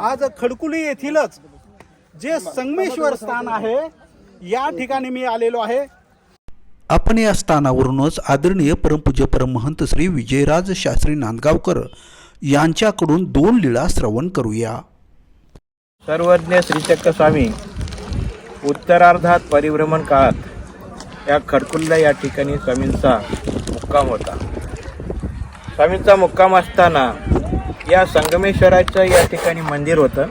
आज खडकुली येथीलच जे संगमेश्वर स्थान आहे या ठिकाणी मी आलेलो आहे. आपण या स्थानावरूनच आदरणीय परमपूज्य परमहंत श्री विजयराज शास्त्री नांदगावकर यांच्याकडून दोन लीळा श्रवण करूया. सर्वज्ञ श्रीचक्र स्वामी उत्तरार्धात परिभ्रमण काळात या खडकुल्ला या ठिकाणी स्वामींचा मुक्काम होता. स्वामींचा मुक्काम असताना या संगमेश्वराचं या ठिकाणी मंदिर होतं.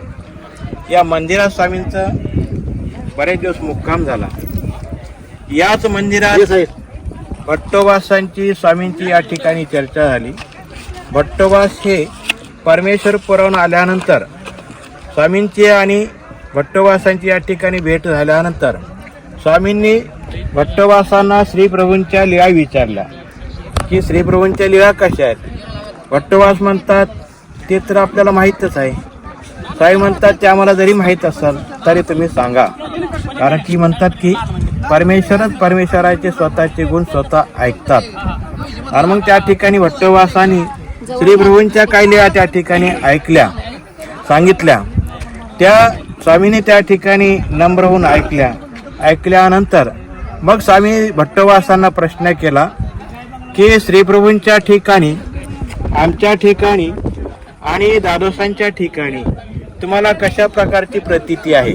या मंदिरात स्वामींचं बरेच दिवस मुक्काम झाला. याच मंदिरात भट्टोबासांची स्वामींची या ठिकाणी चर्चा झाली. भट्टोबास हे परमेश्वर पुरवून आल्यानंतर स्वामींची आणि भट्टोबासांची या ठिकाणी भेट झाल्यानंतर स्वामींनी भट्टोबासांना श्रीप्रभूंच्या लीळा विचारल्या. की श्रीप्रभूंच्या लीळा कशा आहेत? भट्टोबास म्हणतात ते तर आपल्याला माहीतच आहे. साई म्हणतात ते आम्हाला जरी माहीत असेल तरी तुम्ही सांगा. कारण की म्हणतात की परमेश्वरच परमेश्वराचे स्वतःचे गुण स्वतः ऐकतात. आणि मग त्या ठिकाणी भट्टोबासांनी श्रीप्रभूंच्या काही लिहा त्या ठिकाणी ऐकल्या सांगितल्या. त्या स्वामीने त्या ठिकाणी नम्र होऊन ऐकल्या. ऐकल्यानंतर मग स्वामी भट्टवासांना प्रश्न केला की श्रीप्रभूंच्या ठिकाणी आमच्या ठिकाणी आणि दादोसांच्या ठिकाणी तुम्हाला कशा प्रकारची प्रतीती आहे?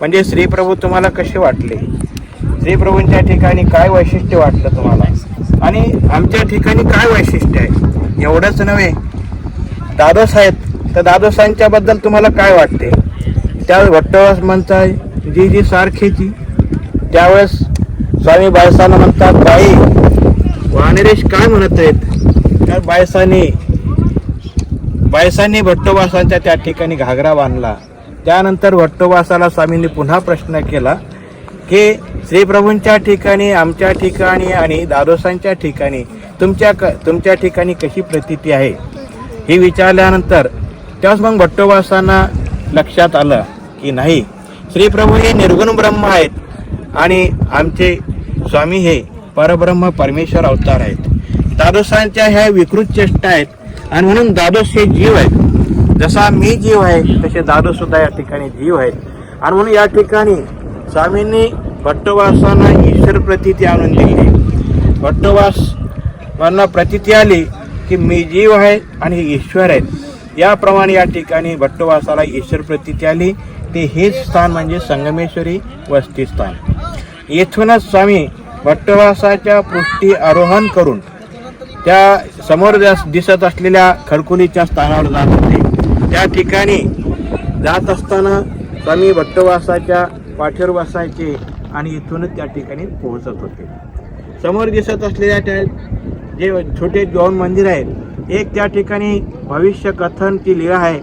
म्हणजे श्रीप्रभू तुम्हाला कसे वाटले? श्रीप्रभूंच्या ठिकाणी काय वैशिष्ट्य वाटलं तुम्हाला? आणि आमच्या ठिकाणी काय वैशिष्ट्य आहे? एवढंच नव्हे. दादोस आहेत. तर दादोसांच्याबद्दल तुम्हाला काय वाटते? त्या भट्टवास म्हणताय जी जी सारखीची. त्यावेळेस स्वामी बायसांना म्हणतात बाई वानरेश काय म्हणत आहेत? तर बायसाने बायसांनी भट्टोबासांच्या त्या ठिकाणी घागरा बांधला. त्यानंतर भट्टोबासाला स्वामींनी पुन्हा प्रश्न केला की श्रीप्रभूंच्या ठिकाणी आमच्या ठिकाणी आणि दादोसांच्या ठिकाणी तुमच्या क तुमच्या ठिकाणी कशी प्रतीती आहे? हे विचारल्यानंतर त्याच मग भट्टोबासांना लक्षात आलं की नाही श्रीप्रभू हे निर्गुण ब्रह्म आहेत आणि आमचे स्वामी हे परब्रह्म परमेश्वर अवतार आहेत. दादोसांच्या ह्या विकृत चेष्टा आहेत आणि म्हणून दादोस हे जीव आहेत. जसा मी जीव आहे तसे दादोस सुद्धा या ठिकाणी जीव आहेत. आणि म्हणून या ठिकाणी स्वामींनी भट्टवासांना ईश्वर प्रतीती आणून दिली. भट्टोबास यांना प्रतीती आली की मी जीव आहे आणि हे ईश्वर आहेत. याप्रमाणे या ठिकाणी भट्टवासाला ईश्वर प्रतीती आली. ते हेच स्थान म्हणजे संगमेश्वरी वस्ती स्थान येथूनच स्वामी भट्टवासाच्या पृष्ठी आरोहण करून त्या समोर दिसत असलेल्या खडकुलीच्या स्थानावर जात होते. त्या ठिकाणी जात असताना स्वामी भट्टवासाच्या पाठीवर बसायचे आणि इथूनच त्या ठिकाणी पोहोचत होते. समोर दिसत असलेल्या त्या जे छोटे दोन मंदिर आहेत एक त्या ठिकाणी भविष्य कथनची लीळा आहे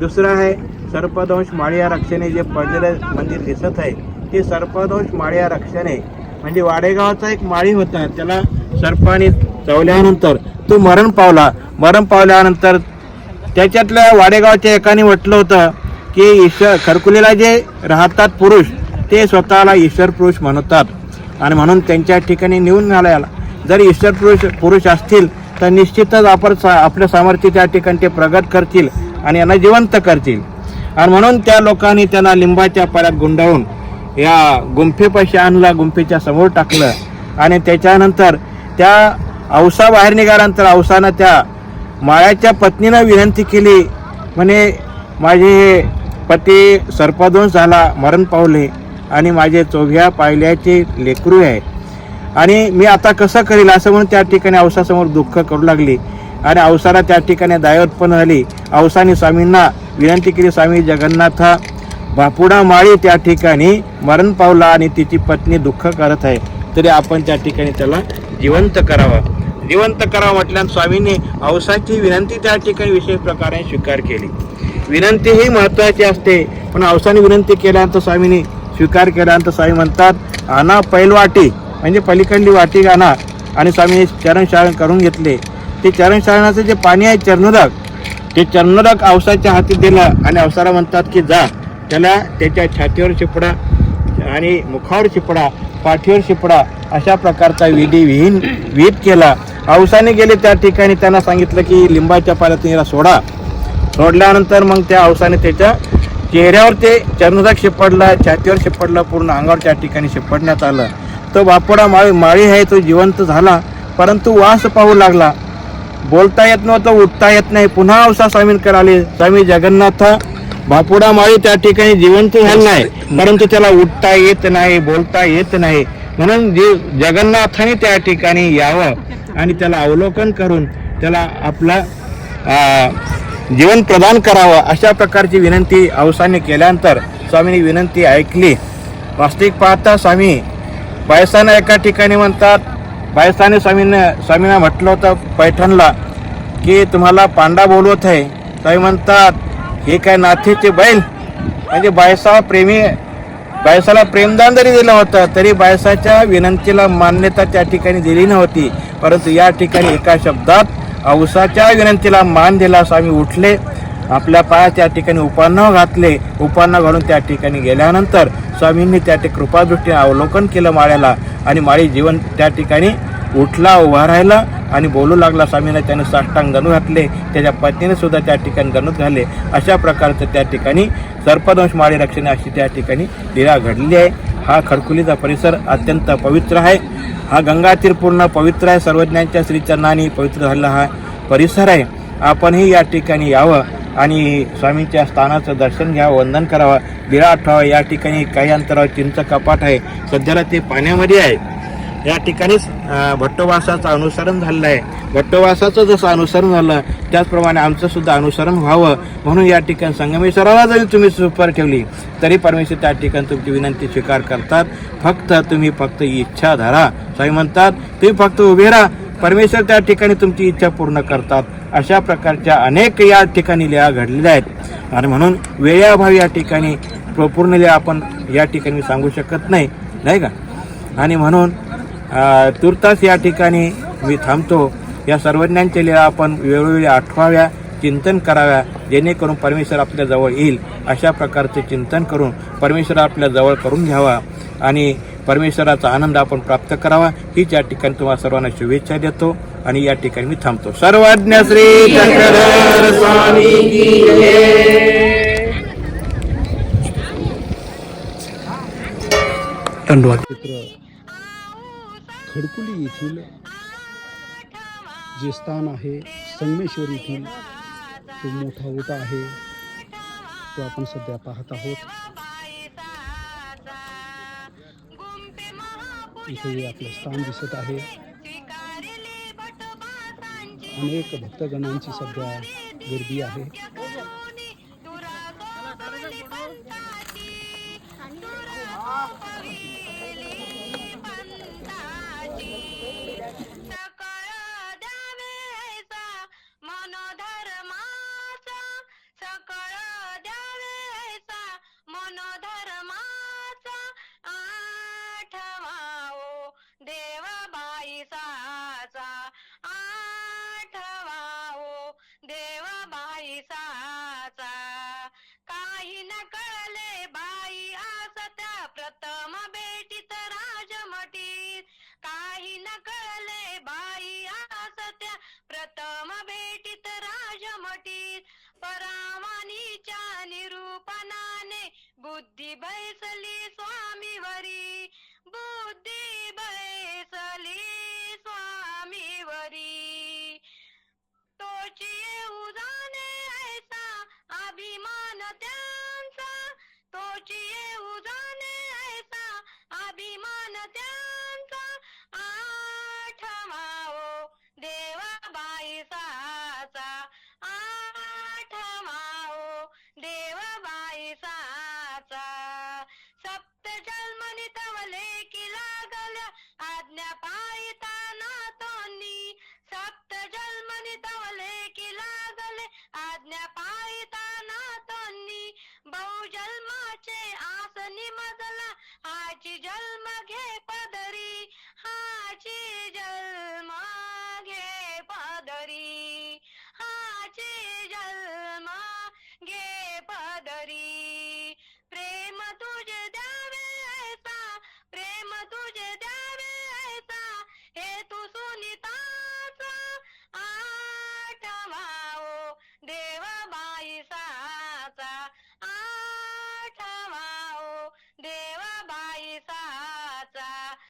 दुसरं आहे सर्पदंश माळिया रक्षणे जे पडलेलं मंदिर दिसत आहे ते सर्पदंश माळिया रक्षणे म्हणजे वाडेगावचा एक माळी होता त्याला सर्पाने चवल्यानंतर तो मरण पावला. मरण पावल्यानंतर त्याच्यातल्या वाडेगावच्या एकाने म्हटलं होतं की ईश्वर खरकुलीला जे राहतात पुरुष ते स्वतःला ईश्वर पुरुष म्हणतात. आणि म्हणून त्यांच्या ठिकाणी नेऊन घालायला. जर ईश्वर पुरुष पुरुष असतील तर निश्चितच आपण सा- आपलं सामर्थ्य त्या ठिकाणी ते प्रगत करतील आणि यांना जिवंत करतील. आणि म्हणून त्या लोकांनी त्यांना लिंबाच्या पाल्यात गुंडाळून या गुंफेपाशी आणला गुंफेच्या समोर टाकलं. आणि त्याच्यानंतर त्या औसा बाहेर निघाल्यानंतर औसानं त्या माळ्याच्या पत्नीनं विनंती केली. म्हणे माझे हे पती सर्पदोष झाला मरण पावले आणि माझे चोघ्या पायल्याचे लेकरू आहे. आणि मी आता कसं करील? असं म्हणून त्या ठिकाणी औसासमोर दुःख करू लागली. आणि औसाला त्या ठिकाणी दाय उत्पन्न झाली. औसाने स्वामींना विनंती केली स्वामी जगन्नाथा बापुडा माळी त्या ठिकाणी मरण पावला आणि तिची पत्नी दुःख करत आहे. तरी आपण त्या ठिकाणी त्याला जिवंत करावा. जिवंत करावा म्हटल्यानं स्वामींनी अवसाची विनंती त्या ठिकाणी विशेष प्रकारे स्वीकार केली. विनंती ही महत्वाची असते पण अवसाने विनंती केल्यानंतर स्वामींनी स्वीकार केल्यानंतर स्वामी म्हणतात आणा पैलवाटी म्हणजे पलीकडली वाटी आणा आणि स्वामी चरणशाळण करून घेतले. ते चरणशाळणाचं जे पाणी आहे चरणोदक ते चरणोदक अवसाच्या हाती दिलं आणि अवसाला म्हणतात की जा त्याला त्याच्या छातीवर चिपडा आणि मुखावर चिपडा पाठीवर शिपडा अशा प्रकारचा विधी विहीन विहित केला. औसाने गेले त्या ठिकाणी त्यांना सांगितलं की लिंबाच्या पाल्यातून याला सोडा. सोडल्यानंतर मग त्या औसाने त्याच्या चेहऱ्यावर ते चर्मदाग शिपडला छातीवर शिपडलं पूर्ण अंगावर त्या ठिकाणी शिपडण्यात आलं. तो बापोडा माळी माळी आहे तो जिवंत झाला परंतु वास पाहू लागला. बोलता येत नव्हतं उठता येत नाही. पुन्हा औसा स्वामींकडे आले. स्वामी जगन्नाथ बापुडा माळी त्या ठिकाणी जिवंत झाला नाही परंतु त्याला उठता येत नाही बोलता येत नाही. म्हणून जे जगन्नाथाने त्या ठिकाणी यावं. आणि त्याला अवलोकन करून त्याला आपला जीवन प्रदान करावं अशा प्रकारची विनंती अवसाने केल्यानंतर स्वामींनी विनंती ऐकली. वास्तविक पाहता स्वामी पायसानं एका ठिकाणी म्हणतात पायसाने स्वामीनं स्वामींना म्हटलं होतं पैठणला की तुम्हाला पांडा बोलवत आहे. स्वामी म्हणतात हे काय ते बैल म्हणजे बायसा प्रेमी बायसाला प्रेमदान जरी दिलं होतं तरी बायसाच्या विनंतीला मान्यता त्या ठिकाणी दिली नव्हती. परंतु या ठिकाणी एका शब्दात औसाच्या विनंतीला मान दिला स्वामी उठले. आपल्या पाया त्या ठिकाणी उपान्न घातले. उपान्न घालून त्या ठिकाणी गेल्यानंतर स्वामींनी त्या ठिकाणी कृपादृष्टीने अवलोकन केलं माळ्याला. आणि माळी जीवन त्या ठिकाणी उठला उभा राहिला. आणि बोलू लागला स्वामींना त्याने साष्टांग गणू घातले. त्याच्या पत्नीने सुद्धा त्या ठिकाणी गणूत घाले अशा प्रकारचं त्या ठिकाणी सर्पदंश माळी रक्षणे अशी त्या ठिकाणी लीला घडली आहे. हा खडकुलीचा परिसर अत्यंत पवित्र आहे. हा गंगातीर पूर्ण पवित्र आहे. सर्वज्ञांच्या श्रीचरणाने पवित्र झालेला हा परिसर आहे. आपणही या ठिकाणी यावं आणि स्वामींच्या स्थानाचं दर्शन घ्यावं वंदन करावं. दिळा आठवावा या ठिकाणी काही अंतरावर चिंच कपाट आहे. सध्याला ते पाण्यामध्ये आहे. या ठिकाणीच भट्टोवासाचं भट्टवासाचं अनुसरण झालेलं आहे. भट्टवासाचं जसं अनुसरण झालं त्याचप्रमाणे आमचं सुद्धा अनुसरण व्हावं म्हणून या ठिकाणी संगमेश्वराला जरी तुम्ही सुपर ठेवली तरी परमेश्वर त्या ठिकाणी तुमची विनंती स्वीकार करतात. फक्त तुम्ही फक्त इच्छा धरा. स्वामी म्हणतात तुम्ही फक्त उभे राहा. परमेश्वर त्या ठिकाणी तुमची इच्छा पूर्ण करतात. अशा प्रकारच्या अनेक या ठिकाणी लिहा घडलेल्या आहेत. आणि म्हणून वेळाभावी या ठिकाणी पूर्ण लिहा आपण या ठिकाणी सांगू शकत नाही. नाही का? आणि म्हणून तुर्तास या ठिकाणी मी थांबतो. या सर्वज्ञांच्या लिहा आपण वेळोवेळी आठवाव्या चिंतन कराव्या जेणेकरून परमेश्वर आपल्या जवळ येईल अशा प्रकारचे चिंतन करून परमेश्वर आपल्या जवळ करून घ्यावा आणि परमेश्वराचा आनंद आपण प्राप्त करावा. हीच या ठिकाणी तुम्हाला सर्वांना शुभेच्छा देतो आणि या ठिकाणी मी थांबतो. सर्वज्ञ श्री चित्र खडकुली जे स्थान आहे, संगमेश्वर येथील तो मोठा ओटा आहे तो आपण सध्या पाहत आहोत. इथे आपलं स्थान दिसत आहे. अनेक भक्तगणांची सध्या गर्दी आहे.